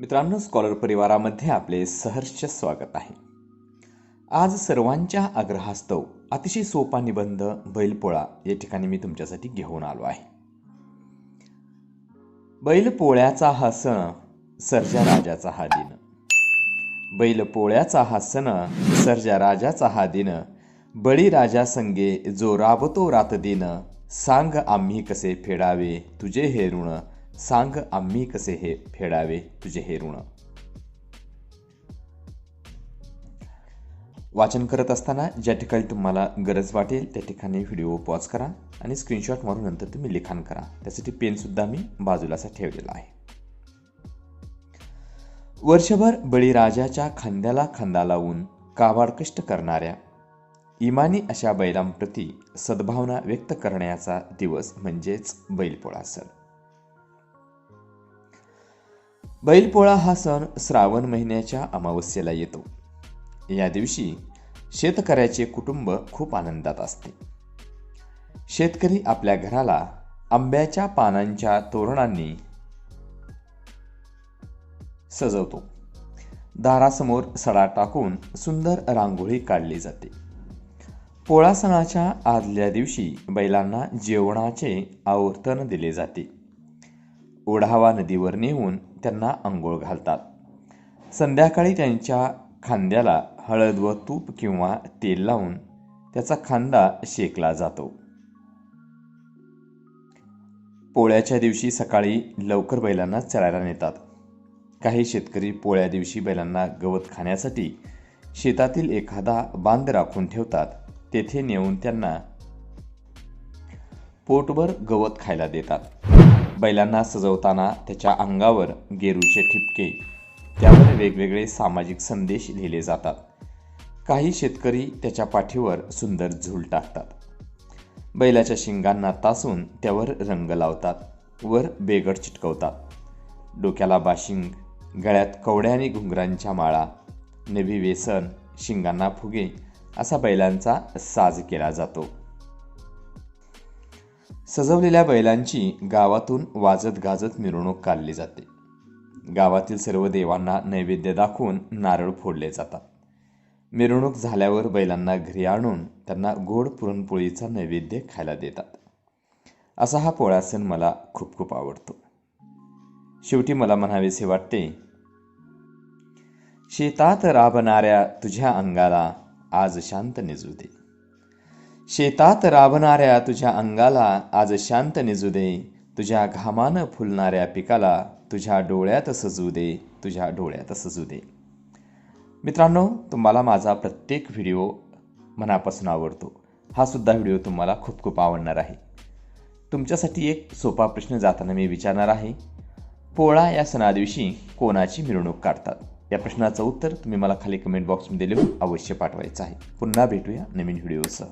मित्रांनो स्कॉलर परिवारामध्ये आपले सहर्ष स्वागत आहे. आज सर्वांच्या आग्रहास्तव अतिशय सोपा निबंध बैलपोळा या ठिकाणी मी तुमच्यासाठी घेऊन आलो आहे. बैलपोळ्याचा हा सण सर्जा राजाचा हा दिन. बैलपोळ्याचा हा सण सर्जा राजाचा हा दिन. बळीराजा संगे जो राबतो रात दिन सांग आम्ही कसे फेडावे तुझे हे ऋण. सांग आम्ही कसे हे फेडावे तुझे हे ऋण. वाचन करत असताना ज्या ठिकाणी तुम्हाला गरज वाटेल त्या ठिकाणी व्हिडिओ पॉज करा आणि स्क्रीनशॉट मारून नंतर तुम्ही लिखाण करा. त्यासाठी पेनसुद्धा मी बाजूला असा ठेवलेला आहे. वर्षभर बळीराजाच्या खांद्याला खांदा लावून काबाड कष्ट करणाऱ्या इमानी अशा बैलांप्रती सद्भावना व्यक्त करण्याचा दिवस म्हणजेच बैलपोळा सण. बैलपोळा हा सण श्रावण महिन्याच्या अमावस्येला येतो. या दिवशी शेतकऱ्याचे कुटुंब खूप आनंदात असते. शेतकरी आपल्या घराला आंब्याच्या पानांच्या तोरणांनी सजवतो. दारासमोर सडा टाकून सुंदर रांगोळी काढली जाते. पोळा सणाच्या आदल्या दिवशी बैलांना जेवणाचे आवर्तन दिले जाते. ओढावा नदीवर नेऊन त्यांना आंघोळ घालतात. संध्याकाळी त्यांच्या खांद्याला हळद व तूप किंवा तेल लावून त्याचा खांदा शेकला जातो. पोळ्याच्या दिवशी सकाळी लवकर बैलांना चरायला नेतात. काही शेतकरी पोळ्या दिवशी बैलांना गवत खाण्यासाठी शेतातील एखादा बांध राखून ठेवतात. तेथे नेऊन त्यांना पोटभर गवत खायला देतात. बैलांना सजवताना त्याच्या अंगावर गेरूचे ठिपके त्यावर वेगवेगळे सामाजिक संदेश लिहिले जातात. काही शेतकरी त्याच्या पाठीवर सुंदर झूल टाकतात. बैलाच्या शिंगांना तासून त्यावर रंग लावतात वर बेगड चिटकवतात. डोक्याला बाशिंग गळ्यात कवड्या आणि घुंगरांच्या माळा नवी वेसन शिंगांना फुगे असा बैलांचा साज केला जातो. सजवलेल्या बैलांची गावातून वाजत गाजत मिरवणूक काढली जाते. गावातील सर्व देवांना नैवेद्य दाखवून नारळ फोडले जातात. मिरवणूक झाल्यावर बैलांना घरी आणून त्यांना गोड पुरणपोळीचा नैवेद्य खायला देतात. असा हा पोळा सण मला खूप खूप आवडतो. शेवटी मला म्हणावेसे वाटते शेतात राबणाऱ्या तुझ्या अंगाला आज शांत निजू दे. शेतात राबणाऱ्या तुझ्या अंगाला आज शांत निजू दे. तुझ्या घामानं फुलणाऱ्या पिकाला तुझ्या डोळ्यात सजू दे. तुझ्या डोळ्यात सजू दे. मित्रांनो तुम्हाला माझा प्रत्येक व्हिडिओ मनापासून आवडतो. हा सुद्धा व्हिडिओ तुम्हाला खूप खूप आवडणार आहे. तुमच्यासाठी एक सोपा प्रश्न जाताना मी विचारणार आहे. पोळा या सणादिवशी कोणाची मिरवणूक काढतात? या प्रश्नाचं उत्तर तुम्ही मला खाली कमेंट बॉक्समध्ये लिहून अवश्य पाठवायचं आहे. पुन्हा भेटूया नवीन व्हिडिओसह.